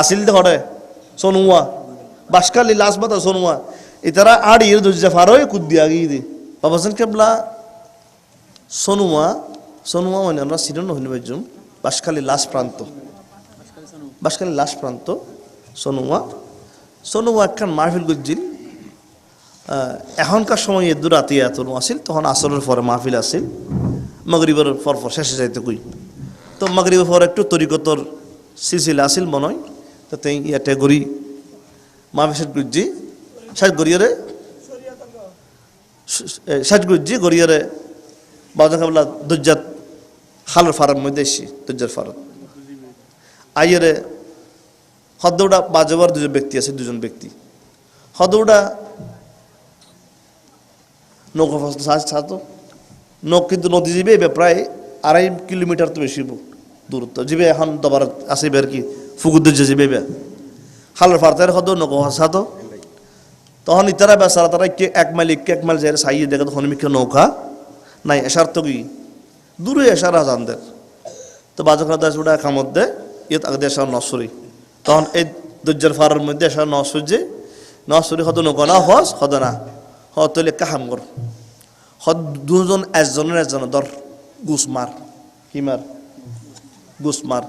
আসিল দে হরে সোনুয়া। বাসকালি লাস বাতা সোনুয়া। ইতারা আড়ি এর দুজা ফারোই কুদ্দি আগি দি। বাবাসন কেবলা, সোনুয়া সোনুয়া মানে আমরা সিরন হইনি বাইজুম বাসকালি লাস প্রান্ত। বাসকালি লাস প্রান্ত, সোনুয়া। সোনুয়া একখান মাহফিল গুজ্জিল। এখনকার সময় এদু রাতে এত আসিল, তখন আসরের পরে মাহফিল আসিল। মগরিবের পর পর শেষে যাইতে কই। তো মগরিবের পর একটু তরিকতর সিলসিল আসিল মনে হয় তো তাই ইয়াতে গড়ি মাহফিল গুজ্জি সাজ গড়িয়ারে সাজ গুজ্জি গড়িয়ারে বাজা কাবলা দুজাত খালের ফারার মধ্যে এসছি দুজার ফারাত আইয়ারে হদ্দৌড়া বাজাবার দুজন ব্যক্তি আছে, দুজন ব্যক্তি। হদৌড়া নৌকা সাজ ছাতো নৌক কিন্তু নদী যাবে প্রায় আড়াই কিলোমিটার তো বেশি দূরত্ব। যাবে এখন দবার আছে এবার কি? ফুকুদ্দের যে এবার হালের ফারতার হদ নৌকা ফাঁসাতো তখন ইতারা বেসারা তারা কে এক মাইল এক এক মাইল যাই সাইয়ে দেখে তখন মিকে নৌকা। নাই এসার তো কি? দূরে এসার আজানদের। তো বাজখানা দাস ওটা খামত দে ইয়ে তাকে দেশার নসরি তখন এই দুর্যার ফারের মধ্যে এসার নসরি নসরি হদ নৌকা না, হস হদ না। হদ তৈলে কাহাম কর। হদ দুজন, একজনের একজন ধর গুস মার, কি মার? গুস মার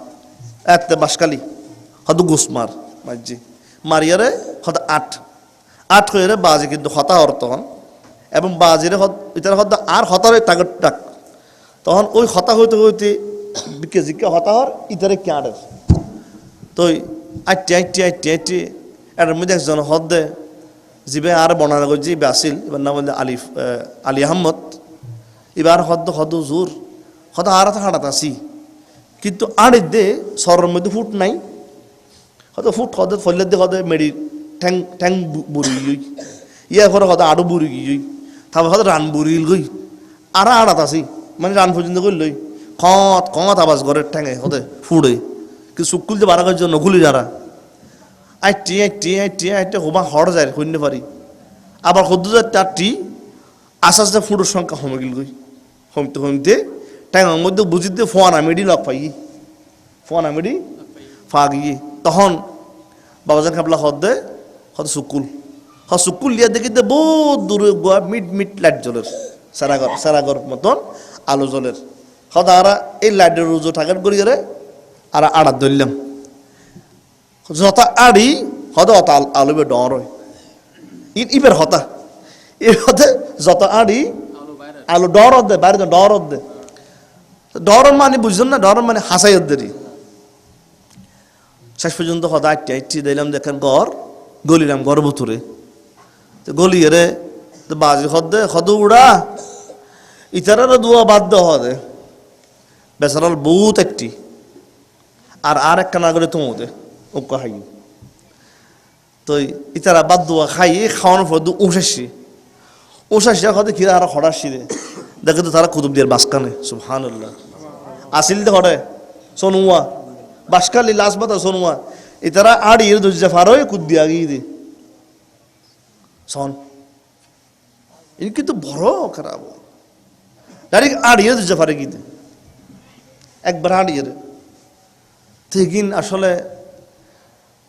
এতে বাসকালি, হদ গুস মার মার্জি মারিয়ারে হদ আট। আট হয়ে বাজে কিন্তু হতা হর তখন এবং বাজিরে হদ, ইতার হদ আর হতারে টাগট টাক। তখন ওই হতা হইতে হইতে বিকে জিকে হতা হর, ইতারে ক্যাঁড়ের। তো আইটি আইটি আইটি আইটি এর মধ্যে একজন হদ দে, জিবে আর বর্ণনা করছি ইবে আসিল, এবার নাম বলতে আলিফ আলী আহমদ এবার হদ হদ জোর হদ আর হাঁটাত আসি। কিন্তু আর দে, সরের মধ্যে ফুট নাই। হয়তো ফুট হদে ফলে দে হদে মেডি ঠ্যাং ঠ্যাং বুড়ি গই ইয়া করে হদে আরও বুড়ি গই তারপর হদে রান বুড়িল গই আর আড়াত আসি মানে রান পর্যন্ত কই লই। খত খত আবাজ ঘরের ঠ্যাঙে হদে ফুড়ে। কিন্তু সুকুল যে বারা জন্য নকুলি যারা। আইটি আইটি আইটি আইটি হোমা হড় যায় শূন্য পারি। আবার সদ্য যায় তার টি আস্তে আস্তে ফুটোর সংখ্যা কমে গেল গই কমতে কমতে ট্যাঙের মধ্যে বুঝিতে ফোয়ান আমিডি লগ পাই ফোয়ান আমিডি ফা গিয়ে তখন বাবাজান খাবলা হদ দে হদ সুকুল হ সুকুল লিয়া দেখি দে বহুত দূরে গোয়া মিট মিট লাইট জ্বলের সারাগর সারাগর মতন আলো জ্বলের হদ আরা এই লাইটের রুজো ঠাকের করি রে আর আড়াত ধরলাম যত আড়ি হদ অত আল- আলুবে ডর ইবের হতা এর হতে যত আড়ি আলু ডর দে বাইরে ডর দে ডর মানে বুঝছেন না ডর মানে হাসাই দেরি শেষ পর্যন্ত হদা আটটি আটটি দিলাম দেখেন গড়, গলিলাম গড় ভুতুরে। তো গলিয়ে রে তো বাজি হদে হদ উড়া। ইতারারও দুয়া বাধ্য হদে বেসারাল বহুত একটি। আর আর একটা না করে তোমাদের ওকে হাই তো ইতারা বাদ দুয়া খাই খাওয়ানোর পর দু উষাসি। উষাসি হদে কিরা আর হড়াসি রে দেখে তো তারা কুতুব দিয়ার বাসকানে সুবহান আসিল দে হরে সোনুয়া। বাসকালি লাস বাতা সোনুয়া। ইতারা আড়ি এর দুজা ফারোই কুদ্দি আগি দে। সন এই কিন্তু বড় খারাপ। ডাইরেক্ট আড়ি এর দুজা ফারে গিয়ে একবার আড়ি এর তেগিন আসলে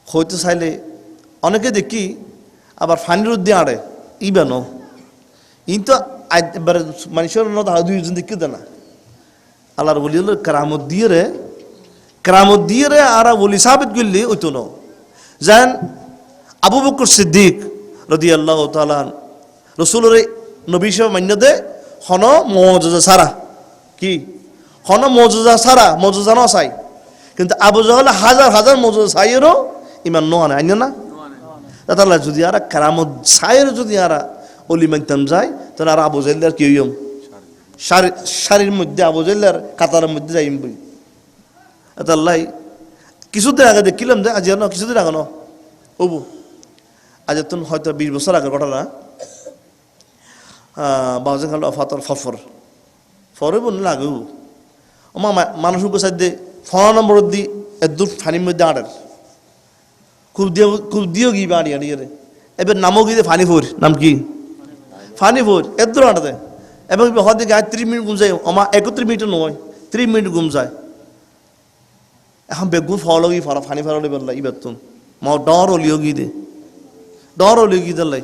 হইতে চাইলে অনেকে দেখি আবার ফানির উদ্দি আড়ে। ইবেন ইন তো এবারে মানুষের নত দুইজন দেখি না আল্লাহর বলি হলো কেরামত দিয়ে রে কেরামত দিয়ে রে আর বলি সাবিত করলি ওইতো ন। যেন আবু বকর সিদ্দিক রদি আল্লাহ তালান রসুলের নবী সব মান্য দে হন মজা সারা। কি? হন মজুজা সারা মজুজা ন চাই কিন্তু আবু জাহল হাজার হাজার মজুজা চাইয়েরও ইমান ন আনে আইন না? তাহলে যদি আর কেরামত চাইয়ের যদি আর অলি মানতাম যায় তাহলে আর আবু জাহলের কি হইম? শাড়ি- শাড়ির মধ্যে আবু জাহলের কাতারের মধ্যে যাইম বই। তাল্লাই কিছুদিন আগে দেখিলাম যে আজ ন কিছুদিন আগে ন ওবু আজ তুমি হয়তো বিশ বছর আগের ঘটনা। বাজে খাল ফাতর ফফর। ফরে বল লাগে মা মানুষ গোসাই দে ফোন নম্বর দি এদুর ফানির মধ্যে আড়ের খুব দিয়ে খুব দিও গি বাড়ি আড়ি রে। এবার নামও গিয়ে ফানি ফুর নাম কি? ফানি ফুর এদুর আড়ে এবং হয়তো গায়ে ত্রিশ মিনিট গুম যায়, আমার একত্রিশ মিনিট নয়, ত্রিশ মিনিট গুম যায়। এখন বেগুন ফল গি ফরা ফানি ফল বেলা ইবার তুন ম ডর অলিও গি দে। ডর অলিও গি দিলাই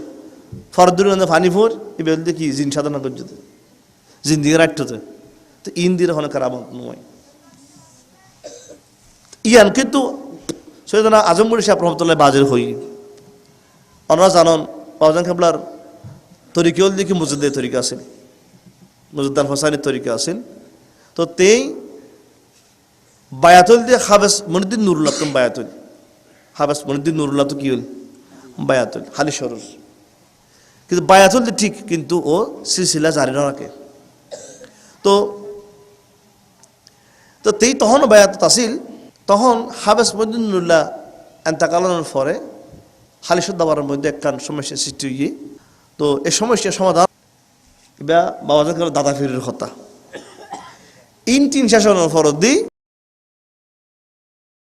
ফরদুর ফানি ফোর ইবেল কি, জিন সাধনা করছে জিন্দিগি রাখতে তো। ইন দিয়ে হনে কারামত নয়। ইয়ান কিন্তু সৈয়দনা আজমগুড়ি সাহেব রহমতুল্লাহ বাজের হই। ওনারা জানন, বাবাজান খাবলার তরিকেও দেখি মুজুদ্দের তরিকা আছিল মুজুদ্দান হোসাইনের তরিকা আছিল তো তেই বায়াতুল দিয়ে হাবেস মনুদ্দিন নুরুল্লাহ তুম বায়াতুল। হাবেস মনুদ্দিন নুরুল্লাহ তো কি হল? বায়াতুল, হালি সরুর কিন্তু বায়াতুল ঠিক, কিন্তু ও সিলসিলা জারি না রাখে। তো তো তেই তখন বায়াত আসিল তখন হাবেস মনুদ্দিন নুরুল্লাহ এন্তাকালানোর পরে হালিশুদ দাবার মধ্যে একখান সমস্যা সৃষ্টি হয়ে তো এই সমস্যার সমাধান বাবা বাবাজান দাদা ফিরের কথা। ইন তিন শাসনের ফরত দি